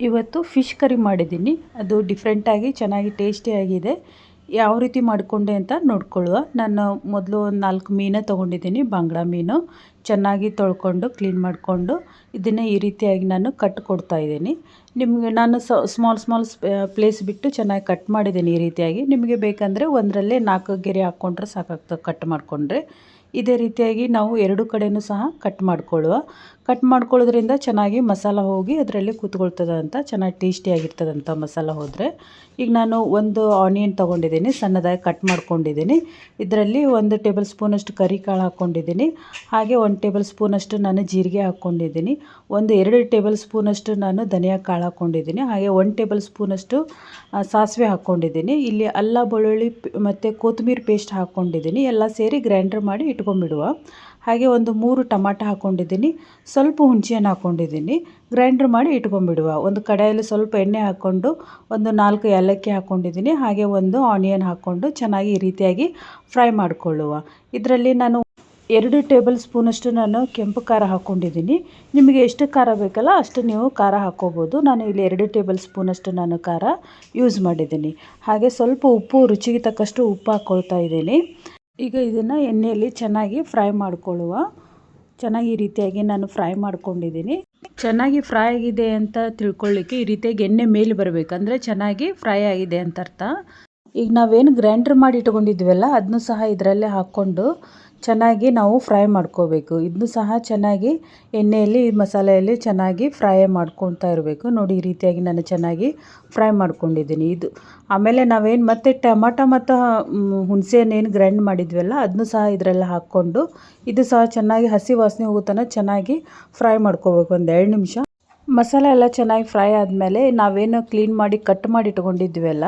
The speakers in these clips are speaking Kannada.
ಇವತ್ತು ಫಿಶ್ ಕರಿ ಮಾಡಿದ್ದೀನಿ. ಅದು ಡಿಫ್ರೆಂಟಾಗಿ ಚೆನ್ನಾಗಿ ಟೇಸ್ಟಿಯಾಗಿದೆ ಯಾವ ರೀತಿ ಮಾಡಿಕೊಂಡೆ ಅಂತ ನೋಡ್ಕೊಳ್ಳುವ. ನಾನು ಮೊದಲು ಒಂದು ನಾಲ್ಕು ಮೀನು ತೊಗೊಂಡಿದ್ದೀನಿ, ಬಾಂಗ್ಡಾ ಮೀನು. ಚೆನ್ನಾಗಿ ತೊಳ್ಕೊಂಡು ಕ್ಲೀನ್ ಮಾಡಿಕೊಂಡು, ಇದನ್ನು ಈ ರೀತಿಯಾಗಿ ನಾನು ಕಟ್ ಕೊಡ್ತಾ ಇದ್ದೀನಿ. ನಿಮಗೆ ನಾನು ಸ್ಮಾಲ್ ಸ್ಮಾಲ್ ಪ್ಲೇಸ್ ಬಿಟ್ಟು ಚೆನ್ನಾಗಿ ಕಟ್ ಮಾಡಿದ್ದೀನಿ ಈ ರೀತಿಯಾಗಿ. ನಿಮಗೆ ಬೇಕಂದರೆ ಒಂದರಲ್ಲೇ ನಾಲ್ಕು ಗೆರೆ ಹಾಕ್ಕೊಂಡ್ರೆ ಸಾಕಾಗ್ತದೆ ಕಟ್ ಮಾಡಿಕೊಂಡ್ರೆ. ಇದೇ ರೀತಿಯಾಗಿ ನಾವು ಎರಡು ಕಡೆಯೂ ಸಹ ಕಟ್ ಮಾಡ್ಕೊಳ್ಳುವ. ಕಟ್ ಮಾಡ್ಕೊಳ್ಳೋದ್ರಿಂದ ಚೆನ್ನಾಗಿ ಮಸಾಲ ಹೋಗಿ ಅದರಲ್ಲಿ ಕೂತ್ಕೊಳ್ತದೆ ಅಂತ, ಚೆನ್ನಾಗಿ ಟೇಸ್ಟಿಯಾಗಿರ್ತದಂಥ ಮಸಾಲ ಹೋದರೆ. ಈಗ ನಾನು ಒಂದು ಆನಿಯನ್ ತೊಗೊಂಡಿದ್ದೀನಿ, ಸಣ್ಣದಾಗಿ ಕಟ್ ಮಾಡ್ಕೊಂಡಿದ್ದೀನಿ. ಇದರಲ್ಲಿ ಒಂದು ಟೇಬಲ್ ಸ್ಪೂನಷ್ಟು ಕರಿ ಕಾಳು ಹಾಕ್ಕೊಂಡಿದ್ದೀನಿ ಹಾಗೆ ಒಂದು ಟೇಬಲ್ ಸ್ಪೂನಷ್ಟು ನಾನು ಜೀರಿಗೆ ಹಾಕ್ಕೊಂಡಿದ್ದೀನಿ ಒಂದು ಎರಡು ಟೇಬಲ್ ಸ್ಪೂನಷ್ಟು ನಾನು ಧನಿಯಾ ಕಾಳು ಹಾಕ್ಕೊಂಡಿದ್ದೀನಿ ಹಾಗೆ ಒಂದು ಟೇಬಲ್ ಸ್ಪೂನಷ್ಟು ಸಾಸಿವೆ ಹಾಕ್ಕೊಂಡಿದ್ದೀನಿ ಇಲ್ಲಿ ಅಲ್ಲ, ಬೆಳ್ಳುಳ್ಳಿ ಮತ್ತು ಕೊತ್ತಂಬರಿ ಪೇಸ್ಟ್ ಹಾಕ್ಕೊಂಡಿದ್ದೀನಿ ಎಲ್ಲ ಸೇರಿ ಗ್ರೈಂಡರ್ ಮಾಡಿ ಇಟ್ಕೊಂಡ್ಬಿಡುವ. ಹಾಗೆ ಒಂದು ಮೂರು ಟಮಾಟ ಹಾಕ್ಕೊಂಡಿದ್ದೀನಿ ಸ್ವಲ್ಪ ಹುಣಸೆಹಣ್ಣು ಹಾಕ್ಕೊಂಡಿದ್ದೀನಿ ಗ್ರೈಂಡ್ರ್ ಮಾಡಿ ಇಟ್ಕೊಂಡ್ಬಿಡುವ. ಒಂದು ಕಡಾಯಲ್ಲಿ ಸ್ವಲ್ಪ ಎಣ್ಣೆ ಹಾಕ್ಕೊಂಡು ಒಂದು ನಾಲ್ಕು ಏಲಕ್ಕಿ ಹಾಕ್ಕೊಂಡಿದ್ದೀನಿ ಹಾಗೆ ಒಂದು ಆನಿಯನ್ ಹಾಕ್ಕೊಂಡು ಚೆನ್ನಾಗಿ ಈ ರೀತಿಯಾಗಿ ಫ್ರೈ ಮಾಡಿಕೊಳ್ಳುವ. ಇದರಲ್ಲಿ ನಾನು ಎರಡು ಟೇಬಲ್ ಸ್ಪೂನಷ್ಟು ನಾನು ಕೆಂಪು ಖಾರ ಹಾಕ್ಕೊಂಡಿದ್ದೀನಿ ನಿಮಗೆ ಎಷ್ಟು ಖಾರ ಬೇಕಲ್ಲ ಅಷ್ಟು ನೀವು ಖಾರ ಹಾಕ್ಕೋಬೋದು. ನಾನು ಇಲ್ಲಿ ಎರಡು ಟೇಬಲ್ ಸ್ಪೂನಷ್ಟು ನಾನು ಖಾರ ಯೂಸ್ ಮಾಡಿದ್ದೀನಿ. ಹಾಗೆ ಸ್ವಲ್ಪ ಉಪ್ಪು, ರುಚಿಗೆ ತಕ್ಕಷ್ಟು ಉಪ್ಪು ಹಾಕ್ಕೊಳ್ತಾ ಇದ್ದೀನಿ. ಈಗ ಇದನ್ನು ಎಣ್ಣೆಯಲ್ಲಿ ಚೆನ್ನಾಗಿ ಫ್ರೈ ಮಾಡಿಕೊಳ್ಳುವ. ಚೆನ್ನಾಗಿ ಈ ರೀತಿಯಾಗಿ ನಾನು ಫ್ರೈ ಮಾಡ್ಕೊಂಡಿದ್ದೀನಿ. ಚೆನ್ನಾಗಿ ಫ್ರೈ ಆಗಿದೆ ಅಂತ ತಿಳ್ಕೊಳ್ಳಿಕ್ಕೆ ಈ ರೀತಿಯಾಗಿ ಎಣ್ಣೆ ಮೇಲೆ ಬರಬೇಕು. ಅಂದರೆ ಚೆನ್ನಾಗಿ ಫ್ರೈ ಆಗಿದೆ ಅಂತ ಅರ್ಥ. ಈಗ ನಾವೇನು ಗ್ರೈಂಡ್ರ್ ಮಾಡಿ ಇಟ್ಕೊಂಡಿದ್ವಲ್ಲ ಅದನ್ನೂ ಸಹ ಇದರಲ್ಲೇ ಹಾಕ್ಕೊಂಡು ಚೆನ್ನಾಗಿ ನಾವು ಫ್ರೈ ಮಾಡ್ಕೋಬೇಕು. ಇದನ್ನು ಸಹ ಚೆನ್ನಾಗಿ ಎಣ್ಣೆಯಲ್ಲಿ, ಮಸಾಲೆಯಲ್ಲಿ ಚೆನ್ನಾಗಿ ಫ್ರೈ ಮಾಡ್ಕೊತಾ ಇರಬೇಕು. ನೋಡಿ, ಈ ರೀತಿಯಾಗಿ ನಾನು ಚೆನ್ನಾಗಿ ಫ್ರೈ ಮಾಡ್ಕೊಂಡಿದ್ದೀನಿ. ಇದು ಆಮೇಲೆ ನಾವೇನು ಮತ್ತೆ ಟೊಮಾಟೊ ಮತ್ತು ಹುಣಸೆ ಹಣ್ಣು ಗ್ರೈಂಡ್ ಮಾಡಿದ್ವಲ್ಲ ಅದನ್ನು ಸಹ ಇದರಲ್ಲಿ ಹಾಕ್ಕೊಂಡು, ಇದು ಸಹ ಚೆನ್ನಾಗಿ ಹಸಿ ವಾಸನೆ ಹೋಗೋ ಚೆನ್ನಾಗಿ ಫ್ರೈ ಮಾಡ್ಕೋಬೇಕು. ಒಂದು ಎರಡು ನಿಮಿಷ. ಮಸಾಲೆ ಎಲ್ಲ ಚೆನ್ನಾಗಿ ಫ್ರೈ ಆದಮೇಲೆ ನಾವೇನು ಕ್ಲೀನ್ ಮಾಡಿ, ಕಟ್ ಮಾಡಿ ಇಟ್ಕೊಂಡಿದ್ವಲ್ಲ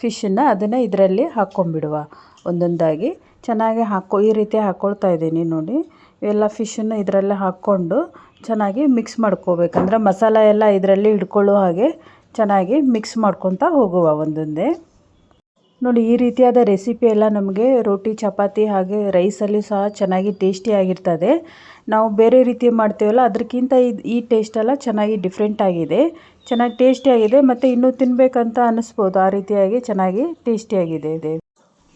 ಫಿಶನ್ನು ಅದನ್ನು ಇದರಲ್ಲಿ ಹಾಕ್ಕೊಂಬಿಡುವ ಒಂದೊಂದಾಗಿ. ಚೆನ್ನಾಗಿ ಹಾಕೋ, ಈ ರೀತಿ ಹಾಕ್ಕೊಳ್ತಾ ಇದ್ದೀನಿ ನೋಡಿ. ಎಲ್ಲ ಫಿಶನ್ನು ಇದರಲ್ಲೇ ಹಾಕ್ಕೊಂಡು ಚೆನ್ನಾಗಿ ಮಿಕ್ಸ್ ಮಾಡ್ಕೋಬೇಕಂದ್ರೆ ಮಸಾಲ ಎಲ್ಲ ಇದರಲ್ಲಿ ಹಿಡ್ಕೊಳ್ಳೋ ಹಾಗೆ ಚೆನ್ನಾಗಿ ಮಿಕ್ಸ್ ಮಾಡ್ಕೊತಾ ಹೋಗುವ ಒಂದೊಂದೇ. ನೋಡಿ, ಈ ರೀತಿಯಾದ ರೆಸಿಪಿ ಎಲ್ಲ ನಮಗೆ ರೋಟಿ, ಚಪಾತಿ ಹಾಗೆ ರೈಸಲ್ಲಿ ಸಹ ಚೆನ್ನಾಗಿ ಟೇಸ್ಟಿಯಾಗಿರ್ತದೆ ನಾವು ಬೇರೆ ರೀತಿ ಮಾಡ್ತೀವಲ್ಲ ಅದಕ್ಕಿಂತ ಇದು ಈ ಟೇಸ್ಟೆಲ್ಲ ಚೆನ್ನಾಗಿ ಡಿಫ್ರೆಂಟ್ ಆಗಿದೆ. ಚೆನ್ನಾಗಿ ಟೇಸ್ಟಿಯಾಗಿದೆ ಮತ್ತು ಇನ್ನೂ ತಿನ್ನಬೇಕಂತ ಅನ್ನಿಸ್ಬೋದು ಆ ರೀತಿಯಾಗಿ ಚೆನ್ನಾಗಿ ಟೇಸ್ಟಿಯಾಗಿದೆ ಇದೆ.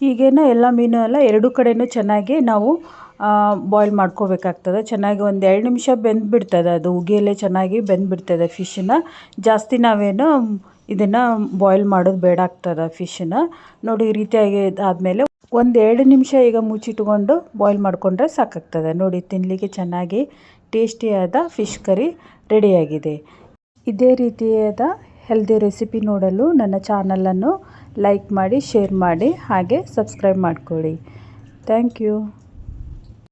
ಹೀಗೇನೆ ಎಲ್ಲ ಮೀನು ಎಲ್ಲ ಎರಡು ಕಡೆಯೂ ಚೆನ್ನಾಗಿ ನಾವು ಬಾಯ್ಲ್ ಮಾಡ್ಕೋಬೇಕಾಗ್ತದೆ. ಚೆನ್ನಾಗಿ ಒಂದು ಎರಡು ನಿಮಿಷ ಬೆಂದುಬಿಡ್ತದೆ ಅದು. ಉಗಿಯಲ್ಲೇ ಚೆನ್ನಾಗಿ ಬೆಂದುಬಿಡ್ತದೆ ಫಿಶನ್ನ ಜಾಸ್ತಿ ನಾವೇನು ಇದನ್ನು ಬಾಯ್ಲ್ ಮಾಡೋದು ಬೇಡ ಆಗ್ತದೆ ಫಿಶನ್ನ ನೋಡಿ ಈ ರೀತಿಯಾಗಿ ಆದಮೇಲೆ ಒಂದು ಎರಡು ನಿಮಿಷ ಈಗ ಮುಚ್ಚಿಟ್ಕೊಂಡು ಬಾಯ್ಲ್ ಮಾಡಿಕೊಂಡ್ರೆ ಸಾಕಾಗ್ತದೆ. ನೋಡಿ ತಿನ್ನಲಿಕ್ಕೆ ಚೆನ್ನಾಗಿ ಟೇಸ್ಟಿಯಾದ ಫಿಶ್ ಕರಿ ರೆಡಿಯಾಗಿದೆ ಇದೇ ರೀತಿಯಾದ ಹೆಲ್ದಿ ರೆಸಿಪಿ ನೋಡಲು ನನ್ನ ಚಾನಲನ್ನು ಲೈಕ್ ಮಾಡಿ ಶೇರ್ ಮಾಡಿ ಹಾಗೆ ಸಬ್ಸ್ಕ್ರೈಬ್ ಮಾಡಿಕೊಳ್ಳಿ. Thank you